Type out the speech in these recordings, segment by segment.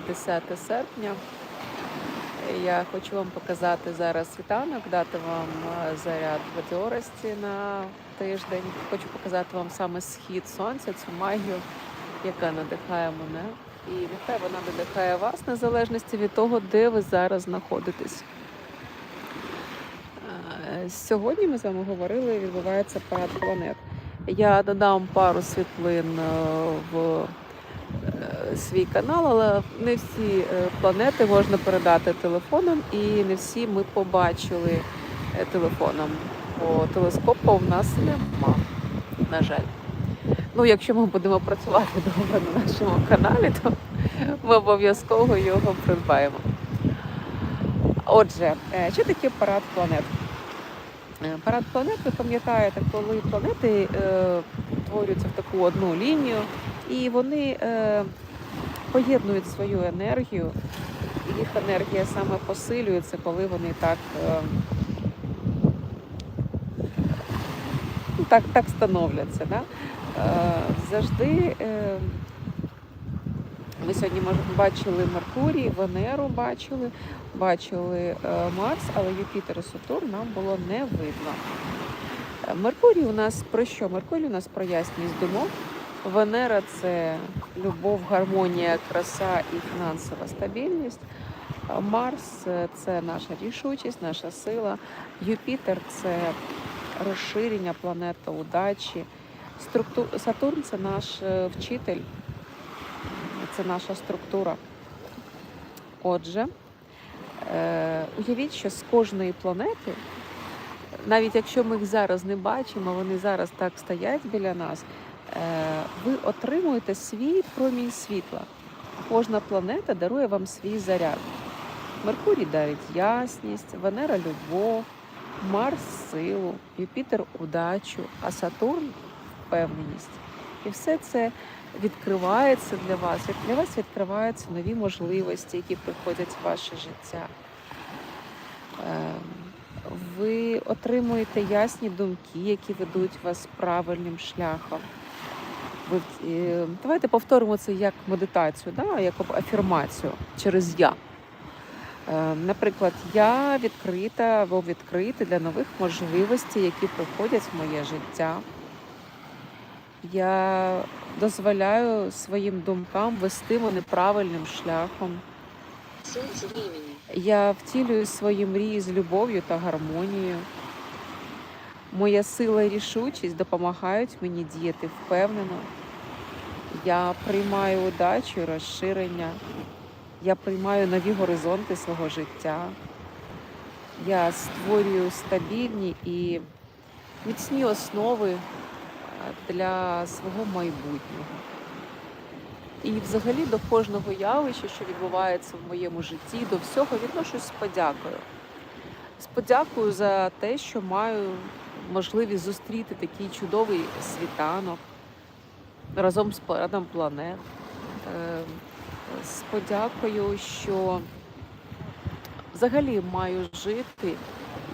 10 серпня. Я хочу вам показати зараз світанок, дати вам е, заряд бадьорості на тиждень. Хочу показати вам саме схід сонця, цю магію, яка надихає мене. І нехай вона надихає вас, незалежності від того, де ви зараз знаходитесь. Е, Сьогодні ми з вами говорили, відбувається парад планет. Я додам пару світлин е, в свій канал, але не всі е, планети можна передати телефоном, і не всі ми побачили е, телефоном. Бо телескопу в нас нема, на жаль. Ну, якщо ми будемо працювати добре на нашому каналі, то ми обов'язково його придбаємо. Отже, е, що таке парад планет? Парад планет, ви пам'ятаєте, коли планети е, утворюються в таку одну лінію, і вони е, поєднують свою енергію, їх енергія саме посилюється, коли вони так, е, так, так становляться. Да? Е, завжди е, ви сьогодні бачили Меркурій, Венеру бачили, бачили Марс, але Юпітер і Сатурн нам було не видно. Меркурій у нас про що? Меркурій у нас про ясність думок. Венера це любов, гармонія, краса і фінансова стабільність. Марс це наша рішучість, наша сила. Юпітер це розширення планета удачі. Структу... Сатурн це наш е, вчитель, це наша структура. Отже, е, уявіть, що з кожної планети, навіть якщо ми їх зараз не бачимо, вони зараз так стоять біля нас, ви отримуєте свій промінь світла. Кожна планета дарує вам свій заряд. Меркурій дарить ясність, Венера любов, Марс силу, Юпітер удачу, а Сатурн впевненість. І все це відкривається для вас. Для вас відкриваються нові можливості, які приходять в ваше життя. Ем, Ви отримуєте ясні думки, які ведуть вас правильним шляхом. Давайте повторимо це як медитацію, да? як афірмацію через я. Е, Наприклад, я відкрита або відкритий для нових можливостей, які приходять в моє життя. Я дозволяю своїм думкам вести мене правильним шляхом. Я втілюю свої мрії з любов'ю та гармонією. Моя сила і рішучість допомагають мені діяти впевнено. Я приймаю удачу розширення. Я приймаю нові горизонти свого життя. Я створюю стабільні і міцні основи е, для свого майбутнього. І взагалі до кожного явища, що відбувається в моєму житті, до всього відношусь з подякою. З подякою за те, що маю можливість зустріти такий чудовий світанок разом з парадом планет. Е, З подякою, що взагалі маю жити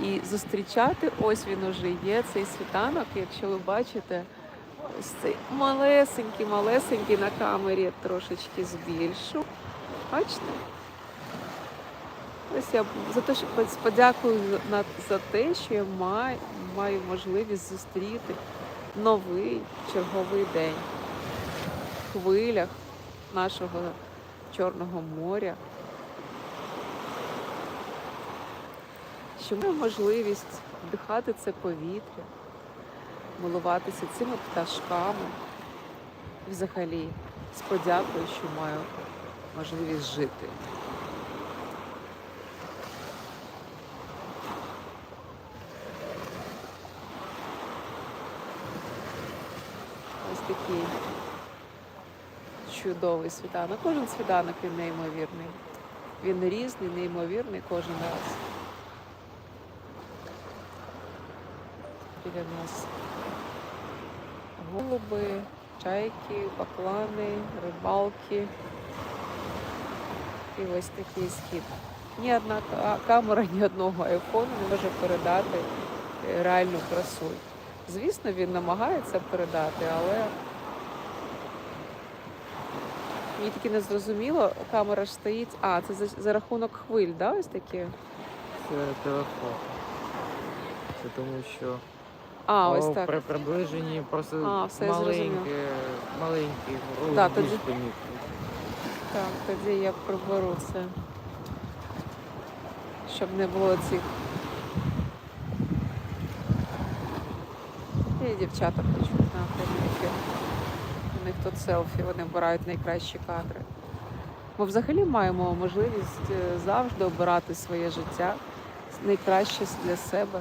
і зустрічати. Ось він уже є, цей світанок. Якщо ви бачите, ось цей малесенький, малесенький на камері трошечки збільшу. Бачите? Ось я за те, що подякую за те, що я маю, маю можливість зустріти новий черговий день хвилях нашого Чорного моря. Що маю можливість вдихати це повітря, милуватися цими пташками. Взагалі з подякою, що маю можливість жити. Ось такий чудовий світанок. Кожен світанок він неймовірний. Він різний, неймовірний кожен раз. Біля нас голуби, чайки, баклани, рибалки. І ось такий схід. Ні одна камера, ні одного айфону не може передати е, реальну красу. Звісно, він намагається передати, але Мені тільки не зрозуміло, камера ж стоїть. А, це за, за рахунок хвиль, да? Ось такі? Це телефон. Це тому що А, ось так. при приближенні просто А, все, я зрозуміла. ролик Да, більш тоді- помітний. Так, тоді я приберу це. Щоб не було цих. І дівчата хочуть на прямий ефір. У них тут селфі, вони обирають найкращі кадри. Ми взагалі маємо можливість е, завжди обирати своє життя найкраще для себе.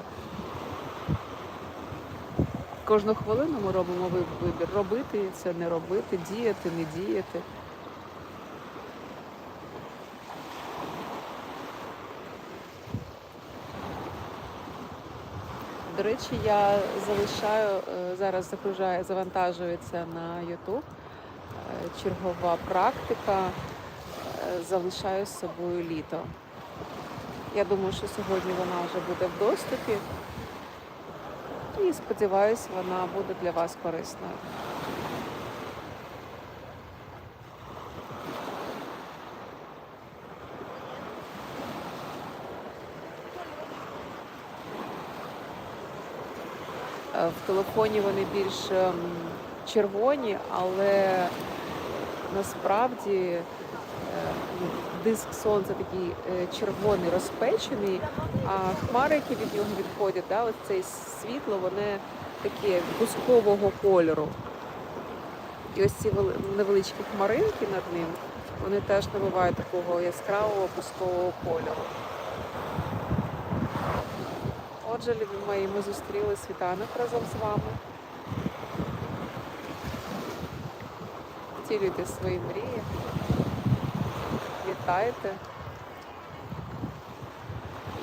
Кожну хвилину ми робимо вибір робити це, не робити, діяти, не діяти. До речі, я залишаю е, зараз загружає, завантажується на YouTube чергова практика. е, Залишаю з собою літо. Я думаю, що сьогодні вона вже буде в доступі. І сподіваюся, вона буде для вас корисною. Е, В телефоні вони більш ем, червоні, але насправді е, диск сонця такий е, червоний, розпечений, а хмари, які від нього відходять, да, ось це світло, вони такі бускового кольору. І ось ці невеличкі хмаринки над ним, вони теж набувають такого яскравого бускового кольору. Отже, любі мої, ми зустріли світанок разом з вами. Втілюйте свої мрії. Вітайте.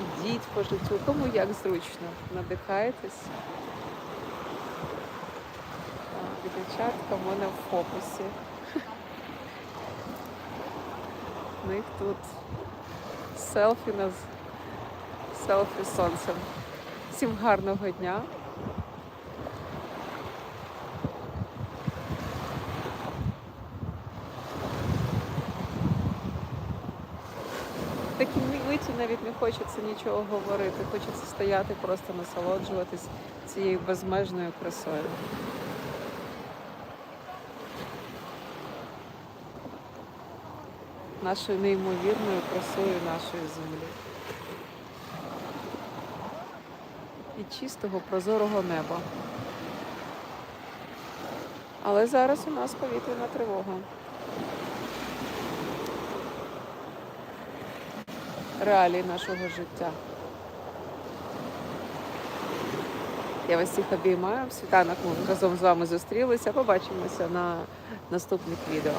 Ідіть по життю, кому як зручно. Надихайтесь. Дівчатка в мене в фокусі. У них тут селфі на з- селфі сонцем. Всім гарного дня. В такій миті навіть не хочеться нічого говорити, хочеться стояти, просто насолоджуватись цією безмежною красою. Нашою неймовірною красою нашої землі. І чистого прозорого неба. Але зараз у нас повітряна тривога. Реалії нашого життя. Я вас всіх обіймаю. В світанок ми разом з вами зустрілися. Побачимося на наступних відео.